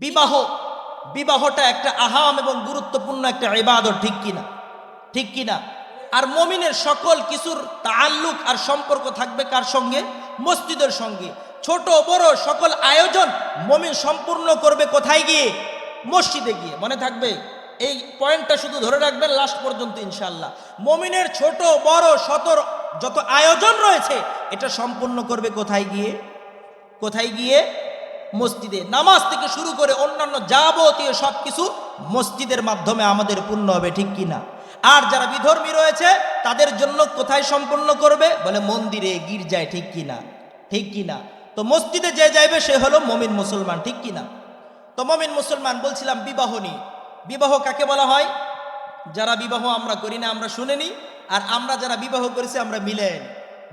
বিবাহ, বিবাহটা একটা আহাম এবং গুরুত্বপূর্ণ একটা ইবাদত, ঠিক কিনা? ঠিক কিনা? আর মমিনের সকল কিছুর তাল্লুক আর সম্পর্ক থাকবে কার সঙ্গে? মসজিদের সঙ্গে। ছোট, বড় সকল আয়োজন মমিন সম্পূর্ণ করবে কোথায় গিয়ে? মসজিদে গিয়ে। মনে থাকবে? এই পয়েন্টটা শুধু ধরে রাখবেন লাস্ট পর্যন্ত ইনশাল্লাহ মমিনের ছোট, বড়, সতর যত আয়োজন রয়েছে, এটা সম্পূর্ণ করবে কোথায় গিয়ে? কোথায় গিয়ে? মসজিদে নামাজ থেকে শুরু করে অন্যান্য যাবতীয় সব কিছু মসজিদের মাধ্যমে আমাদের পূর্ণ হবে, ঠিক কিনা আর যারা বিধর্মী রয়েছে, তাদের জন্য কোথায় সম্পন্ন করবে? বলে মন্দিরে গির্জায়, ঠিক কিনা ঠিক কিনা তো মসজিদে যে যাইবে, সে হলো মমিন মুসলমান, ঠিক কিনা তো মমিন মুসলমান, বলছিলাম বিবাহ নিয়ে। বিবাহ কাকে বলা হয়? যারা বিবাহ আমরা করি না, আমরা শুনেনি আর আমরা যারা বিবাহ করেছি, আমরা মিলেন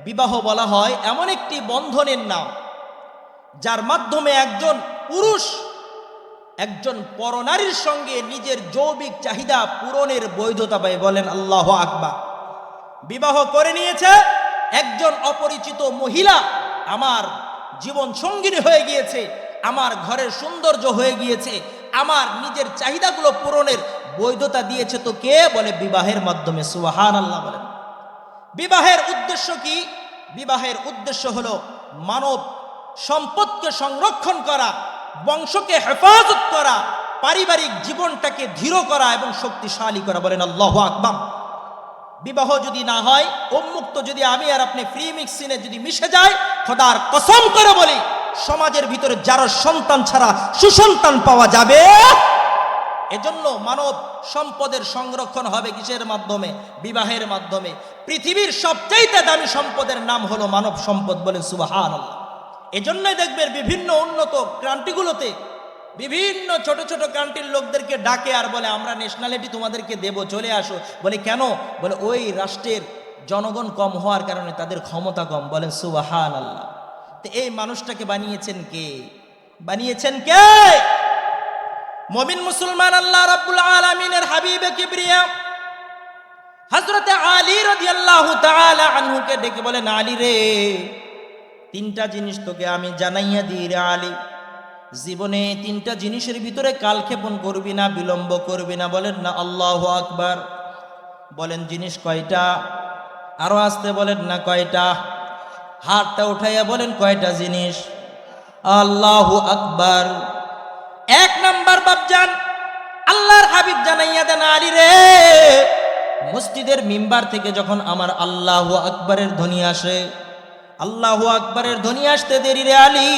বিবাহ বলা হয় এমন একটি বন্ধনের নাম। যার মাধ্যমে একজন পুরুষ, একজন পরনারীর সঙ্গে নিজের যৌবিক চাহিদা পূরণের বৈধতা পায়। বলেন আল্লাহ আকবা বিবাহ করে নিয়েছে একজন অপরিচিত মহিলা, আমার জীবন সঙ্গিনী হয়ে গিয়েছে, আমার ঘরের সৌন্দর্য হয়ে গিয়েছে, আমার নিজের চাহিদাগুলো পূরণের বৈধতা দিয়েছে তো কে বলে? বিবাহের মাধ্যমে। সুহান আল্লাহ বলেন। বিবাহের উদ্দেশ্য কি? বিবাহের উদ্দেশ্য হলো মানব সম্পদকে সংরক্ষণ করা, বংশকে হেফাজত করা, পারিবারিক জীবনটাকে ধীর করা এবং শক্তিশালী করা বলেন আল্লাহ আকবাম বিবাহ যদি না হয়, উন্মুক্ত যদি আমি আর আপনি ফ্রি মিক্সিনে যদি মিশে যায় খোদার কসম করে বলি, সমাজের ভিতরে যার সন্তান ছাড়া সুসন্তান পাওয়া যাবে? এজন্য মানব সম্পদের সংরক্ষণ হবে কিসের মাধ্যমে? বিবাহের মাধ্যমে। পৃথিবীর সবচাইতে দামি সম্পদের নাম হলো মানব সম্পদ বলেন সুবাহান এজন্যই দেখবেন বিভিন্ন উন্নত ক্রান্তিগুলোতে বিভিন্ন ছোট ছোট কান্ট্রির লোকদেরকে ডাকে আর বলে, আমরা ন্যাশনালিটি তোমাদেরকে দেব, চলে আসো। বলে, কেন? বলে, ওই রাষ্ট্রের জনগণ কম হওয়ার কারণে তাদের ক্ষমতা কম। বলেন সুবাহান আল্লাহ তো এই মানুষটাকে বানিয়েছেন কে? বানিয়েছেন কে? মমিন মুসলমান আল্লাহ রাব্বুল আলামিনের হাবিবে কিবরিয়া। হযরতে আলী রাদিয়াল্লাহু তাআলা আনহুকে ডেকে বলেন, আলী রে তিনটা জিনিস তোকে আমি জানাইয়া দিই রে আলী। জীবনে তিনটা জিনিসের ভিতরে কালক্ষেপণ করবি না, বিলম্ব করবি না, বলেন না আল্লাহ আকবার। বলেন জিনিস কয়টা? আরও আসতে বলেন না কয়টা? হাতটা উঠাইয়া বলেন কয়টা জিনিস? আল্লাহ আকবার। এক নাম্বার বাপজান আল্লাহর হাবিব জানাইয়া দেন আলী রে, মসজিদের মিম্বার থেকে যখন আমার আল্লাহ আকবরের ধ্বনি আসে আল্লাহু আকবরের ধ্বনি আসতে দেরি রে আলী।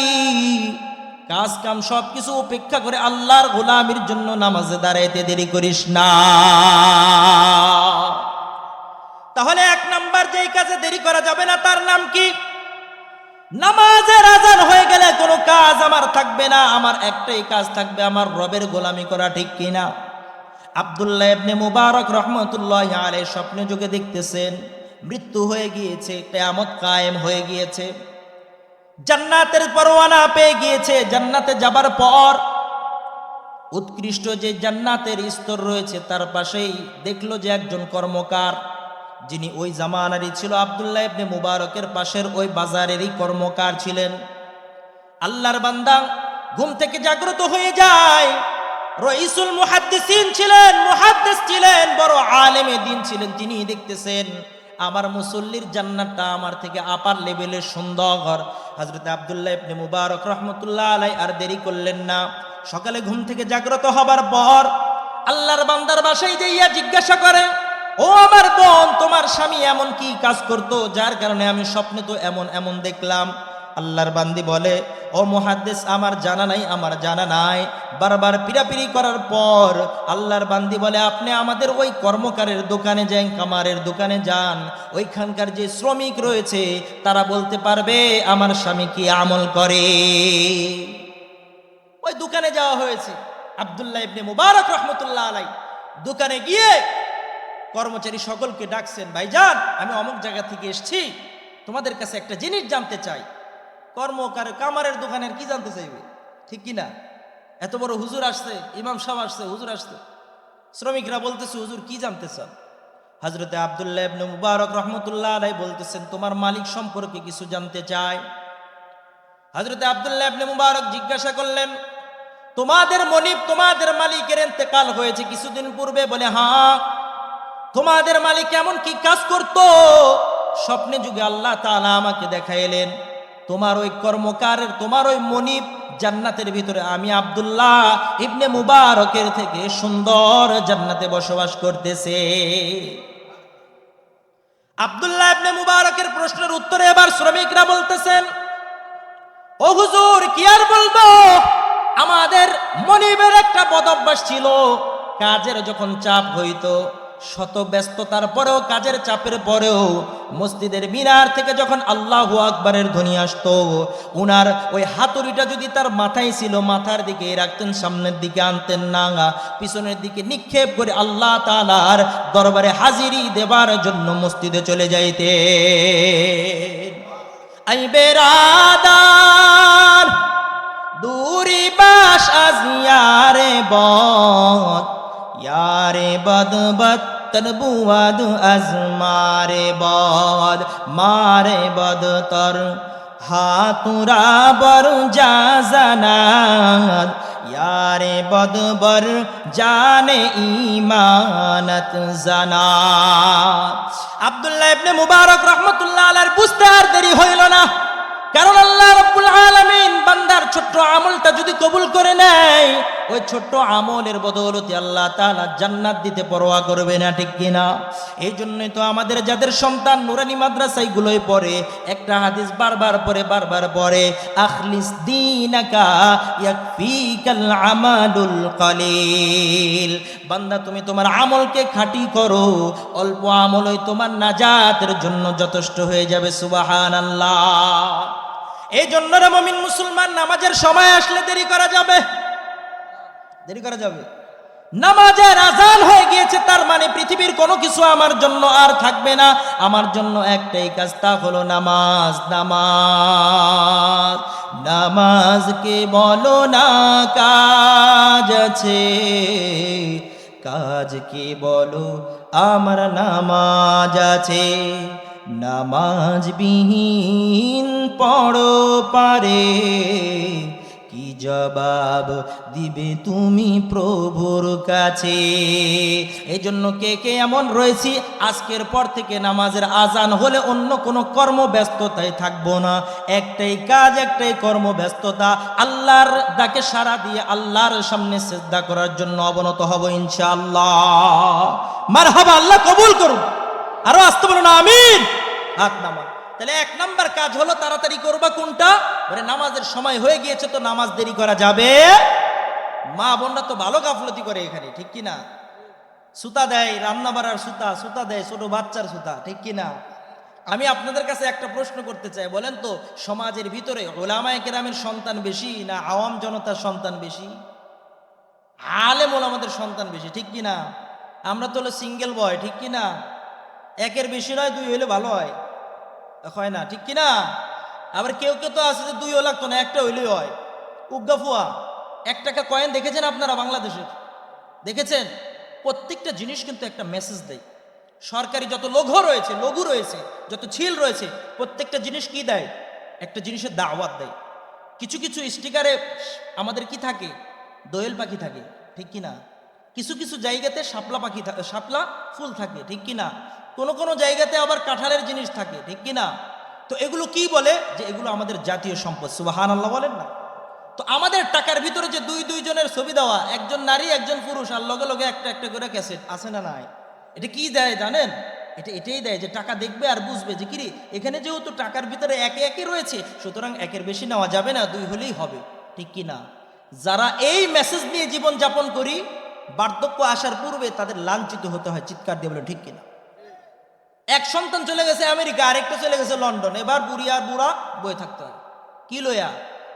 কাজ কাম সব কিছু উপেক্ষা করে আল্লাহর গোলামির জন্য নামাজে দাঁড়াইতে দেরি করিস না। তাহলে এক নাম্বার যেই কাজে দেরি করা যাবে না, তার নাম কি? নামাজের আজান হয়ে গেলে কোনো কাজ আমার থাকবে না, আমার একটাই কাজ থাকবে, আমার রবের গোলামি করা ঠিক কিনা? আবদুল্লাহ ইবনে মুবারক রহমতুল্লাহ আলে স্বপ্নে যুগে দেখতেছেন মৃত্যু হয়ে গিয়েছে, কেয়ামত কায়েম হয়ে গিয়েছে। জান্নাতের পরোয়ানা পেয়ে গিয়েছে, জান্নাতে যাবার পর উৎকৃষ্ট যে জান্নাতের স্তর রয়েছে, তার পাশেই দেখল যে একজন কর্মকার, যিনি ওই জামানারই ছিল, আবদুল্লাহ ইবনে মুবারকের পাশের ওই বাজারেরই কর্মকার ছিলেন। আল্লাহর বান্দা ঘুম থেকে জাগ্রত হয়ে যায়। রইসুল মুহাদ্দিসিন ছিলেন, মুহাদ্দিস ছিলেন, বড় আলেমে দিন ছিলেন তিনি দেখতেছেন। আমার মুসল্লির জান্নাতটা আমার থেকে আপার লেভেলের সুন্দর হজরত আবদুল্লাহ ইবনে মুবারক রহমতুল্লাহ আলাই আর দেরি করলেন না। সকালে ঘুম থেকে জাগ্রত হবার পর আল্লাহর বান্দার বাসায় যাইয়া জিজ্ঞাসা করে, ও আমার বোন, তোমার স্বামী এমন কি কাজ করতো? যার কারণে আমি স্বপ্নে তো এমন এমন দেখলাম। আল্লাহর বান্দি বলে, ও মুহাদ্দিস, আমার জানা নাই, আমার জানা নাই। বারবার পিরাপিরি করার পর আল্লাহর বান্দি বলে, আপনি আমাদের ওই কর্মকারের দোকানে যান কামারের দোকানে যান। ওইখানকার যে শ্রমিক রয়েছে, তারা বলতে পারবে, আমার স্বামী কি আমল করে? ওই দোকানে যাওয়া হয়েছে। আবদুল্লাহ ইবনে মুবারক রহমতুল্লাহ আলাই। দোকানে গিয়ে কর্মচারী সকলকে ডাকছেন, ভাইজান, আমি অমুক জায়গা থেকে এসছি। তোমাদের কাছে একটা জিনিস জানতে চাই। কর্মকার কামারের দোকানের কি জানতে চাইবে? ঠিক কি না এত বড় হুজুর আসছে, ইমাম সাহেব আসছে, হুজুর আসছে। শ্রমিকরা বলতেছে, হুজুর, কি জানতে চান? হজরতে আবদুল্লাহ মুবারক রহমতুল্লাহ আলাই বলতেছেন, তোমার মালিক সম্পর্কে কিছু জানতে চায় হজরতে আবদুল্লাহ মুবারক জিজ্ঞাসা করলেন, তোমাদের মনিব, তোমাদের মালিকের এতেকাল হয়েছে কিছুদিন পূর্বে? বলে হ্যাঁ। তোমাদের মালিক এমন কি কাজ করত? স্বপ্নে যুগে আল্লাহ তাআলা আমাকে দেখাইলেন। তোমার ওই কর্মকারের, তোমার ওই মনিব জান্নাতের ভিতরে। আমি আব্দুল্লাহ ইবনে মুবারকের থেকে সুন্দর জান্নাতে বসবাস করতেছে। আব্দুল্লাহ ইবনে মুবারকের প্রশ্নের উত্তরে এবার শ্রমিকরা বলতেছেন, ও হুজুর, কি আর বলব? আমাদের মনিবের একটা বদভ্যাস ছিল, কাজের যখন চাপ হইতো শত ব্যস্ততার পরেও, কাজের চাপের পরেও মসজিদের মিনার থেকে যখন আল্লাহ আকবরের ধ্বনি আসতো, উনার ওই হাতুড়িটা যদি তার মাথায় ছিল, মাথার দিকে রাখতেন, সামনের দিকে আনতেন না, পিছনের দিকে নিক্ষেপ করে আল্লাহ তালার দরবারে হাজিরি দেবার জন্য মসজিদে চলে যাইতে দূরি বাস আজ ইয়ারে বদ ইয়ারে বদ বদ তরবুয়াদ আজ মারে বদ মারে বদ তর হাতুরা বর যা জানাদ ইয়ারে বদবর জানে ইমানত জানাত আব্দুল্লাহ ইবনে মুবারক রহমতুল্লাহ আলাইহির বুঝতে আর দেরি হইল না কারণ আল্লাহ রাব্বুল আলামিন বান্দার ছোট্ট আমলটা যদি কবুল করে নেয়, ওই ছোট্ট আমলের বদৌলতে আল্লাহ তাআলা জান্নাত দিতে পরোয়া করবে না, ঠিক কিনা এই জন্যই তো আমাদের যাদের সন্তান নুরানি মাদ্রাসায় গুলোই পড়ে, একটা হাদিস বারবার পরে বারবার পড়ে, আখলিস কলিল। বান্দা, তুমি তোমার আমলকে খাঁটি করো, অল্প আমলই তোমার নাজাতের জন্য যথেষ্ট হয়ে যাবে, সুবহানাল্লাহ। এই জন্য রে মমিন মুসলমান, নামাজের সময় আসলে দেরি করা যাবে। দেরি করা যাবে। নামাজের আজান হয়ে গিয়েছে, তার মানে পৃথিবীর কোনো কিছু আমার জন্য আর থাকবে না। আমার জন্য একটাই কাজ, তা হলো নামাজ। নামাজ। নামাজকে বলো না, কাজ আছে। কাজ কাজকে বলো, আমার নামাজ আছে। নামাজ বিহীন পড়ো পারে। কি জবাব দিবে তুমি প্রভুর কাছে? এই জন্য কে কে এমন রয়েছি, আজকের পর থেকে নামাজের আজান হলে অন্য কোনো কর্মব্যস্ততায় থাকব না। একটাই কাজ, একটাই কর্মব্যস্ততা, আল্লাহর ডাকে সারা দিয়ে আল্লাহর সামনে শ্রদ্ধা করার জন্য অবনত হব ইনশাআল্লাহ। মার হবা আল্লাহ কবুল করুন আরও আসতে বলুন, আমিন। হাত নামা তাহলে এক নাম্বার কাজ হলো তাড়াতাড়ি করবা কোনটা? বলে নামাজের সময় হয়ে গিয়েছে তো নামাজ দেরি করা যাবে। মা বোনরা তো ভালো গাফলতি করে এখানে, ঠিক কি না? সুতা দেয়, রান্না বাড়ার সুতা সুতা দেয়, ছোট বাচ্চার সুতা, ঠিক কি না? আমি আপনাদের কাছে একটা প্রশ্ন করতে চাই, বলেন তো, সমাজের ভিতরে ওলামায় কেরামের সন্তান বেশি না আওয়াম জনতার সন্তান বেশি? আলেম ওলামাদের সন্তান বেশি, ঠিক কি না? আমরা তো হলো সিঙ্গেল বয় ঠিক কি না? একের বেশি নয়, দুই হইলে ভালো হয়। হয় না, ঠিক কি না আবার কেউ কেউ তো আছে যে দুই দুইও লাগতো না, একটা হইলেই হয়। উগ্গাফুয়া এক টাকা কয়েন দেখেছেন আপনারা বাংলাদেশের? দেখেছেন? প্রত্যেকটা জিনিস কিন্তু একটা মেসেজ দেয়। সরকারি যত লঘু রয়েছে লঘু রয়েছে, যত ছিল রয়েছে, প্রত্যেকটা জিনিস কি দেয়? একটা জিনিসের দাওয়াত দেয়। কিছু কিছু স্টিকারে আমাদের কি থাকে? দোয়েল পাখি থাকে, ঠিক কি না কিছু কিছু জায়গাতে শাপলা পাখি থাকে শাপলা ফুল থাকে, ঠিক কি না কোনো কোনো জায়গাতে আবার কাঁঠালের জিনিস থাকে, ঠিক কি না তো এগুলো কি বলে? যে এগুলো আমাদের জাতীয় সম্পদ সুবাহান আল্লাহ বলেন না। তো আমাদের টাকার ভিতরে যে দুই দুইজনের ছবি দেওয়া, একজন নারী, একজন পুরুষ, আর লগে লগে একটা একটা করে ক্যাসেট, আছে না নাই? এটা কি দেয় জানেন? এটা এটাই দেয় যে টাকা দেখবে আর বুঝবে যে কিরে এখানে যেহেতু টাকার ভিতরে একে একে রয়েছে, সুতরাং একের বেশি নেওয়া যাবে না, দুই হলেই হবে, ঠিক কি না যারা এই মেসেজ নিয়ে জীবন যাপন করি, বার্ধক্য আসার পূর্বে তাদের লাঞ্ছিত হতে হয়, চিৎকার দিয়ে বলে, ঠিক কিনা? এক সন্তান চলে গেছে আমেরিকা, আরেকটা চলে গেছে লন্ডন। এবার বুড়ি আর বুড়া বয়ে থাকতে হয় কি লইয়া?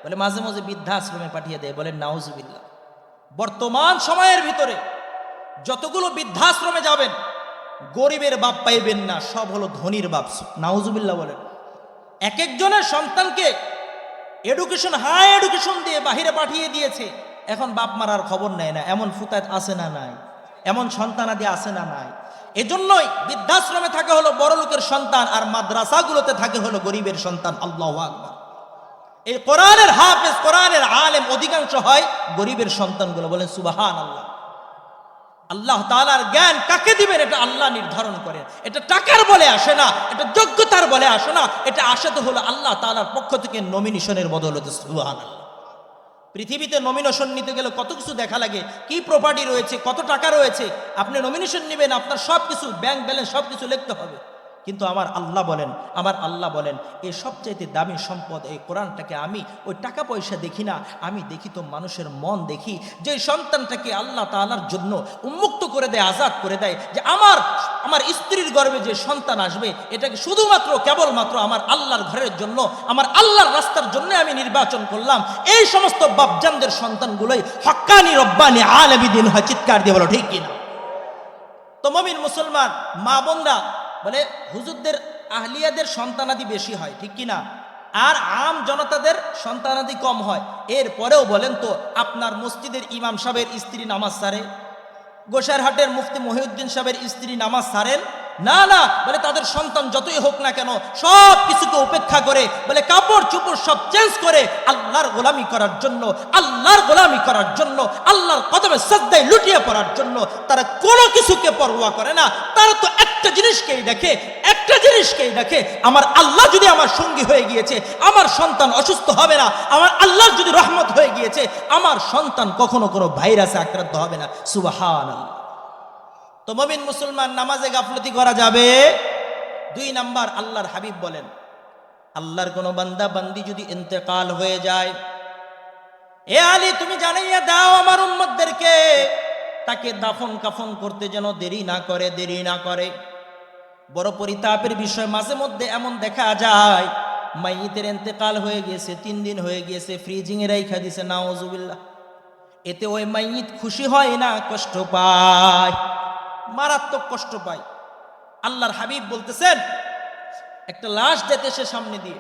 বলে মাঝে মাঝে বৃদ্ধাশ্রমে পাঠিয়ে দেয় বলে নাউজুবিল্লা বর্তমান সময়ের ভিতরে যতগুলো বৃদ্ধাশ্রমে যাবেন, গরিবের বাপ পাইবেন না, সব হলো ধনির বাপ। নাউজুবিল্লা বলেন, এক একজনের সন্তানকে এডুকেশন হাই এডুকেশন দিয়ে বাহিরে পাঠিয়ে দিয়েছে, এখন বাপ মারার খবর নেয় না, এমন ফুতায় আছে না নাই? এমন সন্তানাদি আছে না নাই? এজন্যই বৃদ্ধাশ্রমে থাকে হলো বড় লোকের সন্তান আর মাদ্রাসাগুলোতে থাকে হলো গরিবের সন্তান। আল্লাহ আকবার। এই কোরআনের হাফেজ, কোরআনের আলেম অধিকাংশ হয় গরিবের সন্তানগুলো। বলেন সুবাহান আল্লাহ আল্লাহ তালার জ্ঞান কাকে দিবেন? এটা আল্লাহ নির্ধারণ করেন। এটা টাকার বলে আসে না, এটা যোগ্যতার বলে আসে না, এটা আসে তো হলো আল্লাহ তালার পক্ষ থেকে নমিনেশনের বদলতে সুবাহান আল্লাহ পৃথিবীতে নমিনেশন নিতে গেলে কত কিছু দেখা লাগে, কি প্রপার্টি রয়েছে, কত টাকা রয়েছে, আপনি নমিনেশন নেবেন, আপনার সব কিছু ব্যাংক ব্যালেন্স সব কিছু লিখতে হবে। কিন্তু আমার আল্লাহ বলেন, আমার আল্লাহ বলেন এই সবচাইতে দামি সম্পদ এই কোরআনটাকে আমি ওই টাকা পয়সা দেখি না, আমি দেখি তো মানুষের মন দেখি যে সন্তানটাকে আল্লাহ তালার জন্য উন্মুক্ত করে দেয়, আজাদ করে দেয়, যে আমার আমার স্ত্রীর গর্ভে যে সন্তান আসবে, এটাকে শুধুমাত্র, কেবলমাত্র আমার আল্লাহর ঘরের জন্য, আমার আল্লাহর রাস্তার জন্য আমি নির্বাচন করলাম। এই সমস্ত বাপজানদের সন্তানগুলোই হক্কানি রব্বানি আলবিদিন হয় চিৎকার দিয়ে বলো, ঠিক কিনা তো মমিন মুসলমান মা বোনরা বলে হুজুরদের আহলিয়াদের সন্তানাদি বেশি হয়, ঠিক কি না আর আম জনতাদের সন্তানাদি কম হয়। এর পরেও বলেন তো, আপনার মসজিদের ইমাম সাহেবের স্ত্রী নামাজ সারে? গোসারহাটের মুফতি মহিউদ্দিন সাহেবের স্ত্রী নামাজ সারেন? না না, বলে তাদের সন্তান যতই হোক না কেন, সব কিছুকে উপেক্ষা করে, বলে কাপড় চুপড় সব চেঞ্জ করে আল্লাহর গোলামি করার জন্য, আল্লাহর গোলামি করার জন্য, আল্লাহর কদমে শ্রদ্ধায় লুটিয়ে পড়ার জন্য তারা কোনো কিছুকে পরোয়া করে না। তারা তো একটা জিনিসকেই দেখে, একটা জিনিসকেই দেখে, আমার আল্লাহ যদি আমার সঙ্গী হয়ে গিয়েছে, আমার সন্তান অসুস্থ হবে না, আমার আল্লাহর যদি রহমত হয়ে গিয়েছে, আমার সন্তান কখনো কোনো ভাইরাসে আক্রান্ত হবে না। আল্লাহ তো মমিন মুসলমান নামাজে গাফলতি করা যাবে? দুই নাম্বার, আল্লাহর হাবিব বলেন, আল্লাহর কোনো বান্দা বান্দি যদি ইন্তেকাল হয়ে যায়, এ আলী, তুমি জানাইয়া দাও আমার উম্মতদেরকে। তাকে দাফন কাফন করতে যেন দেরি না করে, দেরি না করে। বড় পরিতাপের বিষয়, মাঝে মধ্যে এমন দেখা যায়, মাইতের এন্তেকাল হয়ে গিয়েছে, তিন দিন হয়ে গিয়েছে ফ্রিজিং এ রাইখা দিছে নাওজুবিল্লাহ এতে ওই মাইত খুশি হয় না, কষ্ট পায়। মারাত্মক কষ্ট পায়। আল্লাহর হাবিব বলতেছেন, একটা লাশ যেতে সে সামনে দিয়ে,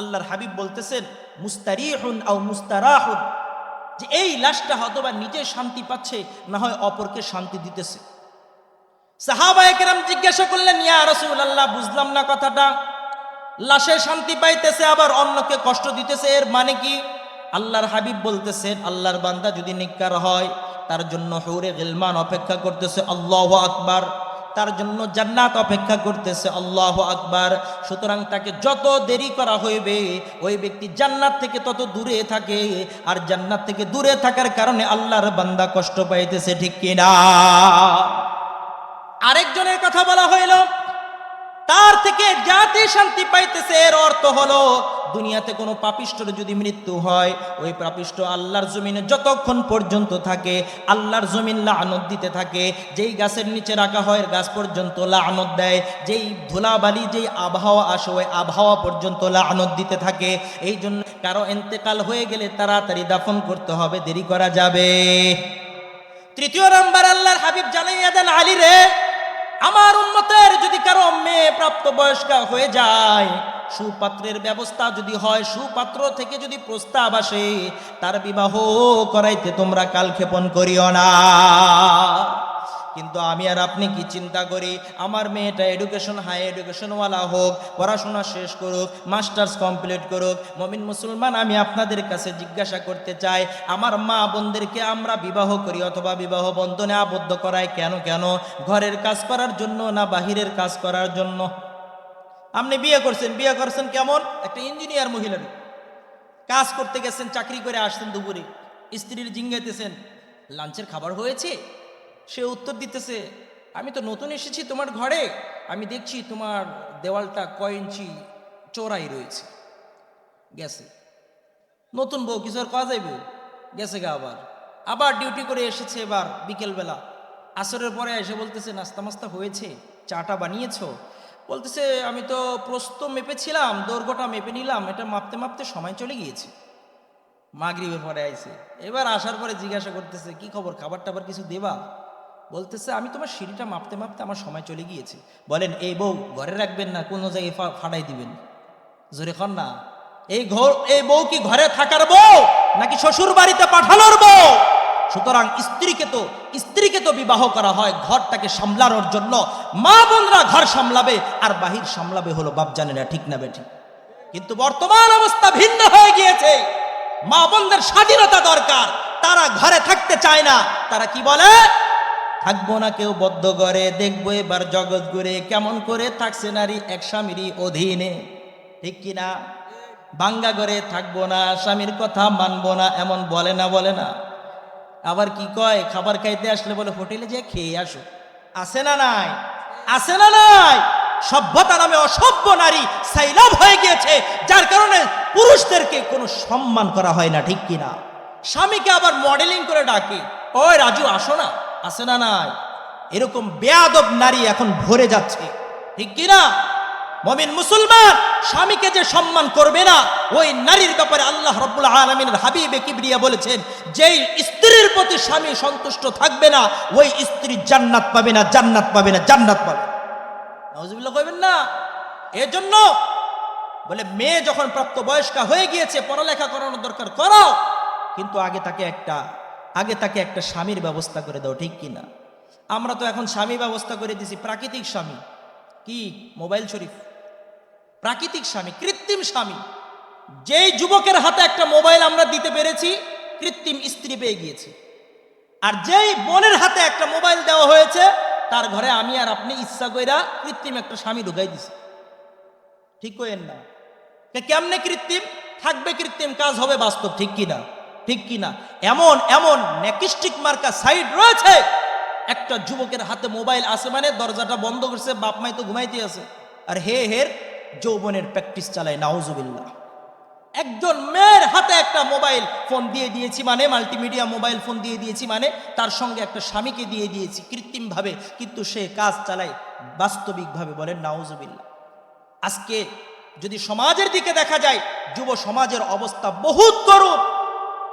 আল্লাহর হাবিব বলতেছেন, মুস্তারিহুন আও মুস্তারাহুন যে এই লাশটা হয়তোবা নিজে শান্তি পাচ্ছে, না হয় অপরকে শান্তি দিতেছে। সাহাবা একরাম জিজ্ঞাসা করলেন, ইয়া রসুল আল্লাহ বুঝলাম না কথাটা। লাশে শান্তি পাইতেছে, আবার অন্যকে কষ্ট দিতেছে, এর মানে কি? আল্লাহর হাবিব বলতেছেন, আল্লাহর বান্দা যদি নিকার হয় তার জন্য হৌরে গিলমান অপেক্ষা করতেছে, আল্লাহ আকবার। তার জন্য জান্নাত অপেক্ষা করতেছে, আল্লাহ আকবার। সুতরাং তাকে যত দেরি করা হইবে, ওই ব্যক্তি জান্নাত থেকে তত দূরে থাকে। আর জান্নাত থেকে দূরে থাকার কারণে আল্লাহর বান্দা কষ্ট পাইতেছে, ঠিক কিনা? আরেকজনের কথা বলা হইল তার থেকে জাতি শান্তি পাইতেছে, এর অর্থ হলো, দুনিয়াতে কোনো পাপিষ্টর যদি মৃত্যু হয়, ওই পাপিষ্ট আল্লাহর জমিনে যতক্ষণ পর্যন্ত থাকে, আল্লাহর জমিন লানত দিতে থাকে, যেই গাছের নিচে রাখা হয় গাছ পর্যন্ত লানত দেয়, যেই ধুলাবালি, যেই আবহাওয়া আসে, ওই আবহাওয়া পর্যন্ত লানত দিতে থাকে। এই জন্য কারও এন্তেকাল হয়ে গেলে তাড়াতাড়ি দাফন করতে হবে, দেরি করা যাবে। তৃতীয় নাম্বার, আল্লাহর হাবিব জানাইয়া দেন, আলী রে আমার উন্মতের যদি কারও মেয়ে প্রাপ্ত বয়স্কা হয়ে যায়, সুপাত্রের ব্যবস্থা যদি হয়, সুপাত্র থেকে যদি প্রস্তাব আসে, তার বিবাহ করাইতে তোমরা কালক্ষেপণ করিও না। কিন্তু আমি আর আপনি কি চিন্তা করি? আমার মেয়েটা এডুকেশন হাই এডুকেশনওয়ালা হোক, পড়াশোনা শেষ করুক মাস্টার্স কমপ্লিট করুক, মমিন মুসলমান, আমি আপনাদের কাছে জিজ্ঞাসা করতে চাই, আমার মা বোনদেরকে আমরা বিবাহ করি অথবা বিবাহ বন্ধনে আবদ্ধ করাই কেন কেন? ঘরের কাজ করার জন্য না বাহিরের কাজ করার জন্য? আপনি বিয়ে করছেন বিয়ে করছেন কেমন? একটা ইঞ্জিনিয়ার মহিলার কাজ করতে গেছেন, চাকরি করে আসছেন দুপুরে। স্ত্রীর জিঙ্গাইতেছেন। লাঞ্চের খাবার হয়েছে? সে উত্তর দিতেছে, আমি তো নতুন এসেছি তোমার ঘরে, আমি দেখছি তোমার দেওয়ালটা কয় ইঞ্চি চোরাই রয়েছে। গেছে। নতুন বউ, কিছু আর কাজ যাইবে? গেছে গা আবার। আবার ডিউটি করে এসেছে এবার বিকেলবেলা। আসরের পরে এসে বলতেছে, নাস্তা মাস্তা হয়েছে, চাটা বানিয়েছো? বলতেছে, আমি তো প্রস্ত মেপেছিলাম, দৈর্ঘ্যটা মেপে নিলাম, এটা মাপতে মাপতে সময় চলে গিয়েছে। মাগরিবের পরে আইছে। এবার আসার পরে জিজ্ঞাসা করতেছে, কি খবর? খাবার টাবার কিছু দেবা? বলতেছে, আমি তোমার সিঁড়িটা মাপতে মাপতে আমার সময় চলে গিয়েছে। বলেন, এই বউ, ঘরে রাখবেন না, কোনো জায়গায় ফাটাই দিবেন। জোরে খন না, এই ঘর, এই বউ কি ঘরে থাকার বউ, নাকি শ্বশুর বাড়িতে পাঠানোর বউ? সুতরাং স্ত্রীকে তো স্ত্রীকে তো বিবাহ করা হয়, ঘরটাকে সামলানোর জন্য। মা বোনরা ঘর সামলাবে, আর বাহির সামলাবে হলো বাপ জানে না ঠিক না বেঠিক কিন্তু বর্তমান অবস্থা ভিন্ন হয়ে গিয়েছে। মা বোনদের স্বাধীনতা দরকার, তারা ঘরে থাকতে চায় না, তারা কি বলে? থাকব না, কেউ বদ্ধ করে দেখব এবার জগৎ ঘুরে কেমন করে থাকছে নারী এক স্বামীরই অধীনে। ঠিক কিনা বাঙ্গা ঘরে থাকব না, স্বামীর কথা মানবো না, এমন বলে না বলে না। আবার কি কয়? খাবার খাইতে আসলে বলে, হোটেলে যে খেয়ে আসো। আসে না নাই? আসে না নাই? সভ্যতা নামে অসভ্য নারী সাইলাভ হয়ে গিয়েছে, যার কারণে পুরুষদেরকে কোনো সম্মান করা হয় না, ঠিক কিনা স্বামীকে আবার মডেলিং করে ডাকে। ওই রাজু, আসো না। আসে না নাই? এরকম বেয়াদব নারী এখন ভরে যাচ্ছে। ঠিক কিনা? মমিন মুসলমান, স্বামীকে যে সম্মান করবে না, ওই নারীর ব্যাপারে আল্লাহ রব্বুল আলমিনের হাবিবে কিবরিয়া বলেছেন, যেই স্ত্রীর প্রতি স্বামী সন্তুষ্ট থাকবে না, ওই স্ত্রী জান্নাত পাবে না, জান্নাত পাবে না, জান্নাত পাবে নজবিল্লা কইবেন না? এজন্য বলে, মেয়ে যখন প্রাপ্ত বয়স্কা হয়ে গিয়েছে, পড়ালেখা করানোর দরকার করাও কিন্তু আগে তাকে একটা আগে তাকে একটা স্বামীর ব্যবস্থা করে দাও, ঠিক কি না আমরা তো এখন স্বামী ব্যবস্থা করে দিছি প্রাকৃতিক স্বামী। কি? মোবাইল শরীফ। প্রাকৃতিক স্বামী, কৃত্রিম স্বামী। যেই যুবকের হাতে একটা মোবাইল আমরা দিতে পেরেছি, কৃত্রিম স্ত্রী পেয়ে গিয়েছি। আর যেই বোনের হাতে একটা মোবাইল দেওয়া হয়েছে, তার ঘরে আমি আর আপনি ইচ্ছা কইরা কৃত্রিম একটা স্বামী ঢুকাই দিছি। ঠিক কইেন না? কেমনে কৃত্রিম? থাকবে কৃত্রিম, কাজ হবে বাস্তব, ঠিক কিনা? ঠিক কিনা? এমন এমন নেকিস্টিক মার্কা সাইড রয়েছে। একটা যুবকের হাতে মোবাইল আছে মানে দরজাটা বন্ধ করছে, বাপ মাই তো ঘুমাইতে আছে। আর হে হের যৌবনের প্র্যাকটিস চালায়, নাউজুবিল্লাহ। একজন মেয়ের হাতে একটা মোবাইল ফোন দিয়ে দিয়েছি মানে মাল্টিমিডিয়া মোবাইল ফোন দিয়ে দিয়েছি মানে তার সঙ্গে একটা স্বামীকে দিয়ে দিয়েছি কৃত্রিমভাবে, কিন্তু সে কাজ চালায় বাস্তবিকভাবে বলেন নাউজুবিল্লাহ। আজকে যদি সমাজের দিকে দেখা যায়, যুব সমাজের অবস্থা বহুত করুণ।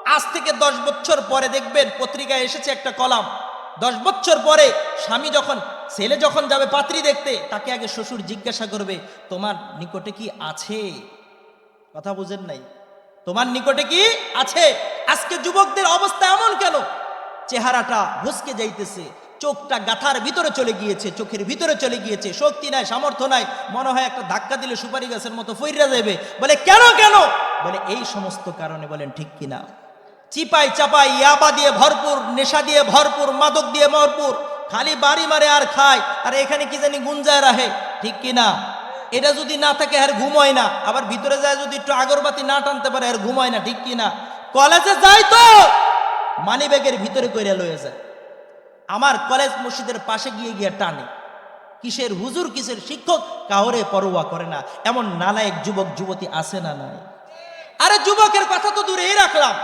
আজ থেকে দশ বছর পরে দেখবেন পত্রিকায় এসেছে একটা কলাম। দশ বছর পরে স্বামী যখন, ছেলে যখন যাবে পাত্রী দেখতে, তাকে আগে শ্বশুর জিজ্ঞাসা করবে, তোমার নিকটে কি আছে? কথা বুঝেন নাই। তোমার নিকটে কি আছে? আজকে যুবকদের অবস্থা এমন কেন? চেহারাটা ভুসকে যাইতেছে, চোখটা গাথার ভিতরে চলে গিয়েছে, চোখের ভিতরে চলে গিয়েছে, শক্তি নাই, সামর্থ্য নাই, মনে হয় একটা ধাক্কা দিলে সুপারি গাছের মতো ফইরা যাবে বলে, কেন কেন? বলে, এই সমস্ত কারণে, বলেন, ঠিক কিনা? চিপাই চাপাই, ইয়াবা দিয়ে ভরপুর, নেশা দিয়ে ভরপুর, মাদক দিয়ে ভরপুর খালি বাড়ি মারে আর খায়। আর এখানে কি জানি গুঞ্জায় রাহে ঠিক কিনা এটা যদি না থাকে, আর ঘুমোয় না। আবার ভিতরে যায় যদি একটু আগরবাতি না টানতে পারে, আর ঘুমোয় না, ঠিক কিনা কলেজে যায় তো! মানি ব্যাগের ভিতরে কইরা লয়ে যায়। আমার কলেজ মসজিদের পাশে গিয়ে গিয়ে টানে। কিসের হুজুর, কিসের শিক্ষক, কাউরে পরোয়া করে না। এমন নালায়ক যুবক, যুবতী আছে না নাই? আরে যুবকের কথা তো দূরেই রাখলাম।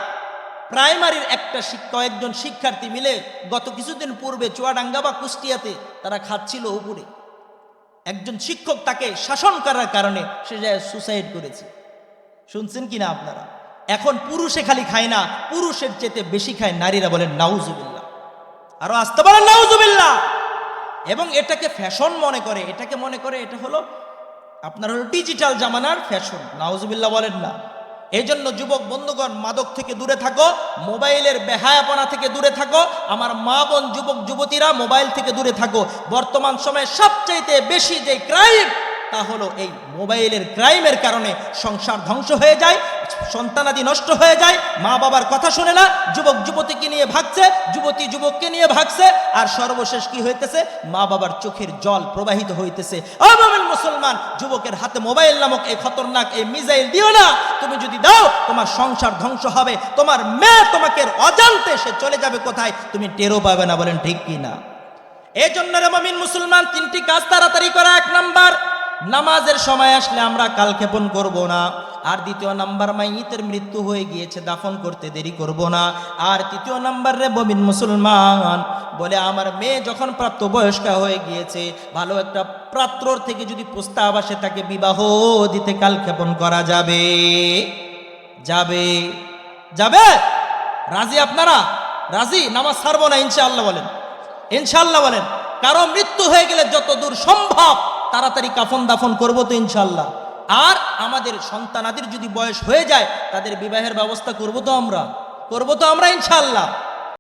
প্রাইমারির একটা কয়েকজন শিক্ষার্থী মিলে গত কিছুদিন পূর্বে চুয়াডাঙ্গা বা কুষ্টিয়াতে তারা খাচ্ছিল উপরে। একজন শিক্ষক তাকে শাসন করার কারণে সে যায় সুসাইড করেছে। শুনছেন কি না আপনারা? এখন পুরুষে খালি খায় না, পুরুষের চেতে বেশি খায় নারীরা বলেন নাউজুবিল্লাহ। আরও আসতে পারেন নাউজুবিল্লাহ! এবং এটাকে ফ্যাশন মনে করে, এটাকে মনে করে এটা হলো, আপনার হলো ডিজিটাল জামানার ফ্যাশন নাউজুবিল্লাহ বলেন না। এই জন্য যুবক বন্ধুগণ, মাদক থেকে দূরে থাকো, মোবাইলের বেহায়াপনা থেকে দূরে থাকো, আমার মা বোন, যুবক, যুবতীরা মোবাইল থেকে দূরে থাকো। বর্তমান সময়ে সবচাইতে বেশি যে ক্রাইম তা হলো এই মোবাইলের ক্রাইমের কারণে সংসার ধ্বংস হয়ে যায় সন্তানাদি নষ্ট হয়ে যায়, মা বাবার কথা শোনে না, যুবক যুবতীকে নিয়ে ভাগছে, যুবতী যুবককে নিয়ে ভাগছে, আর সর্বশেষ কি হইতেছে? মা বাবার চোখের জল প্রবাহিত হইতেছে। অমামিল মুসলমান, যুবকের হাতে মোবাইল নামক এই খতরনাক, এই মিজাইল দিও না, তুমি যদি দাও, তোমার সংসার ধ্বংস হবে, তোমার মেয়ে তোমাকে অজান্তে সে চলে যাবে কোথায়? তুমি টেরও পাবে না, বলেন ঠিক কি না এই জন্য রে মুসলমান, তিনটি কাজ তাড়াতাড়ি করা এক নাম্বার। নামাজের সময় আসলে আমরা কালক্ষেপণ করব না। আর দ্বিতীয় নাম্বার, মাইতের মৃত্যু হয়ে গিয়েছে, দাফন করতে দেরি করব না। আর তৃতীয় নাম্বার রে, বমিন মুসলমান, বলে আমার মেয়ে যখন প্রাপ্ত বয়স্কা হয়ে গিয়েছে, ভালো একটা পাত্রর থেকে যদি প্রস্তাব আসে, তাকে বিবাহ দিতে কালক্ষেপণ করা যাবে। যাবে। যাবে? রাজি আপনারা? রাজি? নামাজ ছাড়বো না, ইনশাআল্লাহ বলেন। ইনশাআল্লাহ বলেন, কারও মৃত্যু হয়ে গেলে যত দূর সম্ভব তাড়াতাড়ি কাফন দাফন করব তো ইনশাল্লাহ আর আমাদের সন্তানাদের যদি বয়স হয়ে যায়, তাদের বিবাহের ব্যবস্থা করব তো আমরা। করব তো আমরা ইনশাআল্লাহ।